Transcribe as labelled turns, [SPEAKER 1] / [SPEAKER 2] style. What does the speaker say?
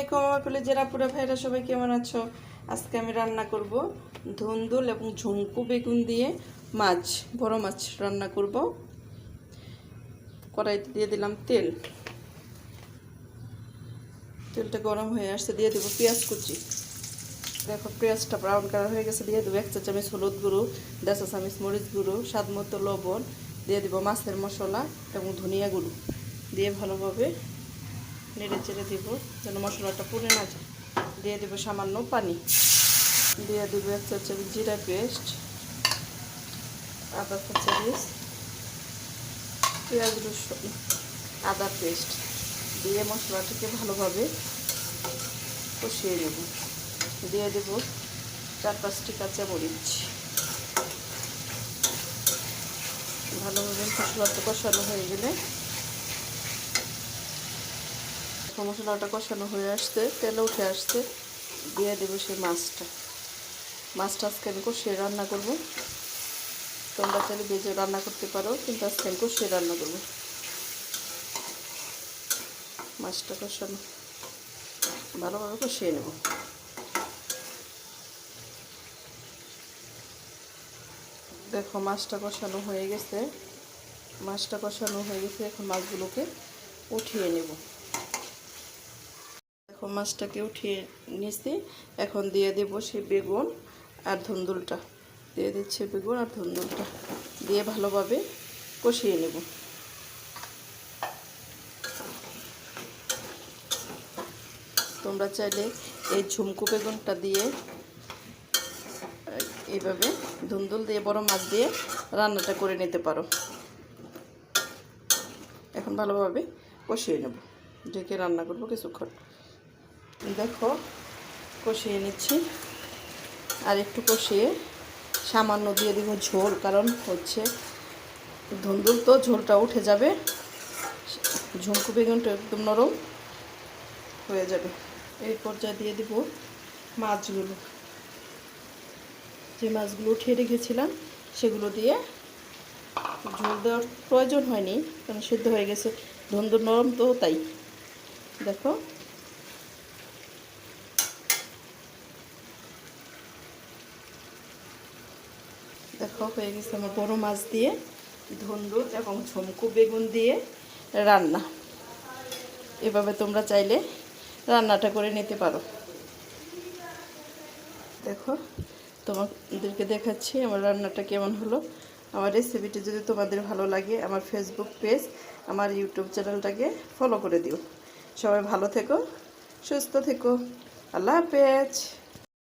[SPEAKER 1] আলাইকুম আমার পেলে জেরা পুরা ভাইরা সবাই কেমন আছো? আজকে আমি রান্না করব ধুন্দুল এবং ঝুমকু বেগুন দিয়ে মাছ, বড় মাছ রান্না করব। কড়াইতে দিয়ে দিলাম তেল। তেলটা গরম হয়ে আসছে, দিয়ে দেবো পেঁয়াজ কুচি। দেখো, পেঁয়াজটা ব্রাউন কালার হয়ে গেছে, দিয়ে দেবো এক চা চামচ হলুদ গুঁড়ো, দেড় চা চামচ মরিচ গুঁড়ো, স্বাদ মতো লবণ, দিয়ে দেবো মাছের মশলা এবং ধনিয়া গুঁড়ো। দিয়ে ভালোভাবে নেড়ে চেড়ে দিব, যেন মশলাটা পুড়ে না যায়। দিয়ে দেবো সামান্য পানি। দিয়ে দেবো এক চা জিরা পেস্ট, আদা চা পেঁয়াজ রসুন, আদা পেস্ট। দিয়ে মশলাটাকে ভালোভাবে কষিয়ে নেব। দিয়ে দেব চার পাঁচটি কাঁচা মরিচ ভালোভাবে মশলাটা কষানো হয়ে গেলে মশলাটা কষানো হয়ে আসতে তেলে উঠে আসতে দিয়ে দেবো সেই মাছটা। মাছটা আজকে আমি কষিয়ে রান্না করব। তোমরা চাইলে ভেজে রান্না করতে পারো, কিন্তু আজকে আমি কষিয়ে রান্না করব। মাছটা কষানো। ভালোভাবে কষিয়ে নেব। দেখো, মাছটা কষানো হয়ে গেছে। মাছটা কষানো হয়ে গেছে, এখন মাছগুলোকে উঠিয়ে নেব। দেখো, মাছটাকে উঠিয়ে নিছি। এখন দিয়ে দেবো সেই বেগুন আর ধুন্দুলটা। দিয়ে দিচ্ছে বেগুন আর ধুন্দুলটা। দিয়ে ভালোভাবে কষিয়ে নেব। তোমরা চাইলে এই ঝুমকু বেগুনটা দিয়ে, এইভাবে ধুন্দুল দিয়ে, বড় মাছ দিয়ে রান্নাটা করে নিতে পারো। এখন ভালোভাবে কষিয়ে নেব। ঢেকে রান্না করব কিছুক্ষণ। দেখো, কষিয়ে নিচ্ছি। আর একটু কষিয়ে সামান্য দিয়ে দিব ঝোল, কারণ হচ্ছে ধুন্দুল তো ঝোলটা উঠে যাবে। ঝুমকু বেগুনটা একদম নরম হয়ে যাবে। এই পর্যায়ে দিয়ে দিব মাছগুলো। যে মাছগুলো উঠিয়ে রেখেছিলাম, সেগুলো দিয়ে ঝোল দেওয়ার প্রয়োজন হয়নি, কারণ সিদ্ধ হয়ে গেছে। ধন্দুর নরম তো তাই। দেখো দেখো, হয়ে গেছে আমার বড়ো মাছ দিয়ে ধন্দুর এবং ঝুমকু বেগুন দিয়ে রান্না। এভাবে তোমরা চাইলে রান্নাটা করে নিতে পারো। দেখো, তোমাদেরকে দেখাচ্ছি আমার রান্নাটা কেমন হলো। আমার রেসিপিটি যদি তোমাদের ভালো লাগে, আমার ফেসবুক পেজ আমার ইউটিউব চ্যানেলটাকে ফলো করে দিও। সবাই ভালো থেকো, সুস্থ থেকো। আল্লাহ হাফেজ।